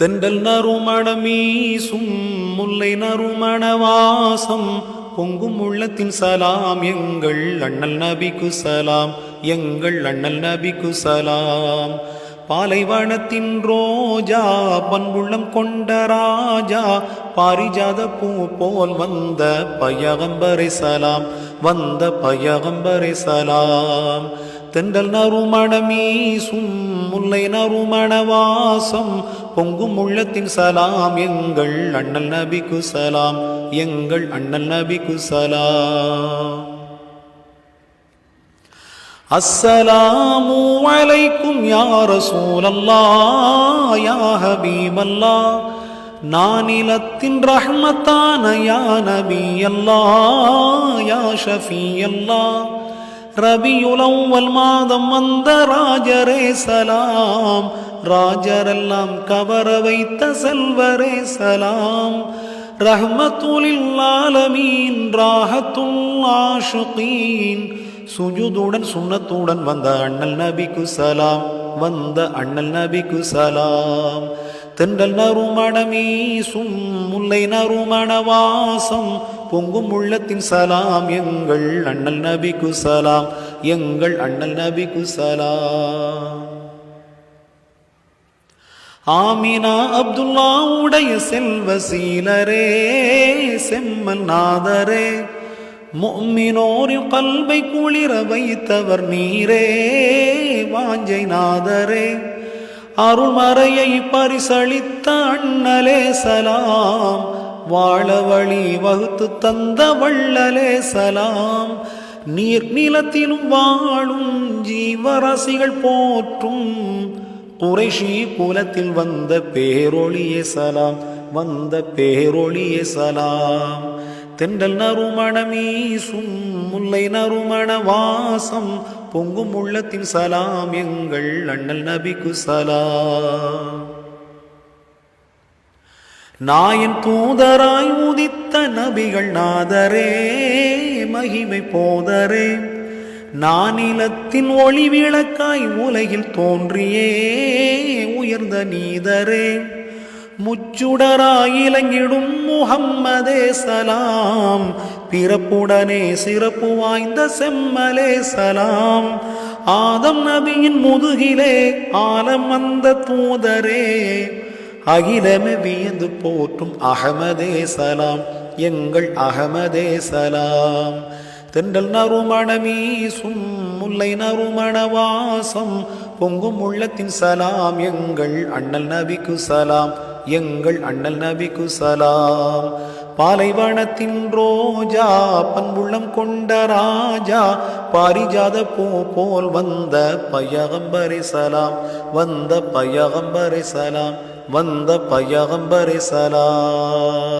தென்றல் நறுமணமீசும் முல்லை நறுமண வாசம் பொங்கும் உள்ளத்தின் சலாம் எங்கள் அண்ணல் நபிக்கு சலாம் எங்கள் அண்ணல் நபிக்கு சலாம். பாலைவனத்தின் ரோஜா பண்புள்ளம் கொண்ட ராஜா பாரிஜாத பூ போல் வந்த பையகம்பரை சலாம். வந்த பயகம்பரை சலாம் தெண்டல் நறுமணமீசும் முல்லை நறுமணவாசம். பொங்கும் உள்ளத்தின் சலாம் எங்கள் அண்ணல் நபிக்கு சலாம். எங்கள் அண்ணல் நபிக்கு சலாம். அஸ்ஸலாமு அலைக்கும் யார சூழல்லா யா ஹபீபல்லாஹ். நானிலத்தின் ரஹ்மத்தான யா நபி அல்லாஹ் யா ஷஃபி அல்லா ரபியுலவல் மாதம் வந்த ராஜரே சலாம். ராஜரெல்லாம் கவர வைத்த செல்வரே சலாம். ரஹ்மத்துலில் ராஹத்துல் ஆஷுகீன். சுஜுதுடன் சுண்ணத்துடன் வந்த அண்ணல் நபிக்கு சலாம். வந்த அண்ணல் நபிக்கு சலாம். தென்றல் நறுமணமீசும் முல்லை நறுமணவாசம். பொங்கும் உள்ளத்தின் சலாம் எங்கள் அண்ணல் நபி குசலாம் எங்கள் அண்ணல் நபி குசலாம் ஆமினா அப்துல்லா உடைய செல்வ சீலரே செம்மல் நாதரே. மும்மினோரின் கல்வை குளிர வைத்தவர் நீரே வாஞ்சை நாதரே. அருள்மறையை பரிசளித்த அண்ணலே சலாம். வாழ வழி வகுத்து தந்த வள்ளலே சலாம். நீர் நிலத்திலும் வாழும் ஜீவராசிகள் போற்றும். குறைஷி குலத்தில் வந்த பேரொளியே சலாம். வந்த பேரொளியே சலாம். தென்றல் நறுமணமீசும் முல்லை நறுமண வாசம். பொங்கும் உள்ளத்தின் சலாம் எங்கள் அண்ணல் நபிக்கு சலாம். நாயன் தூதராய் உதித்த நபிகள் நாதரே மகிமை போதரே. நானிலத்தின் ஒளி விளக்காய் உலகில் தோன்றியே உயர்ந்த நீதரே. முச்சுடராயிலங்கிடும் முகம்மதே சலாம். பிறப்புடனே சிறப்பு வாய்ந்த செம்மலே சலாம். ஆதம் நபியின் முதுகிலே ஆலம் வந்த தூதரே. அகிலமே வியந்து போற்றும் அகமதே சலாம். எங்கள் அகமதே சலாம். தென்றல் நறுமணமீசும் முல்லை நறுமணவாசம் பொங்கும் உள்ளத்தின் சலாம் எங்கள் அண்ணல் நபிக்கு சலாம். எங்கள் அண்ணல் நபிக்கு சலாம். பாலைவனத்தின் ரோஜா பண்புள்ளம் கொண்ட ராஜா பாரிஜாத பூ போல் வந்த பயகம்பரை சலாம். வந்த பயகம்பரை சலாம். வந்த பயகம்பரை சலாம்.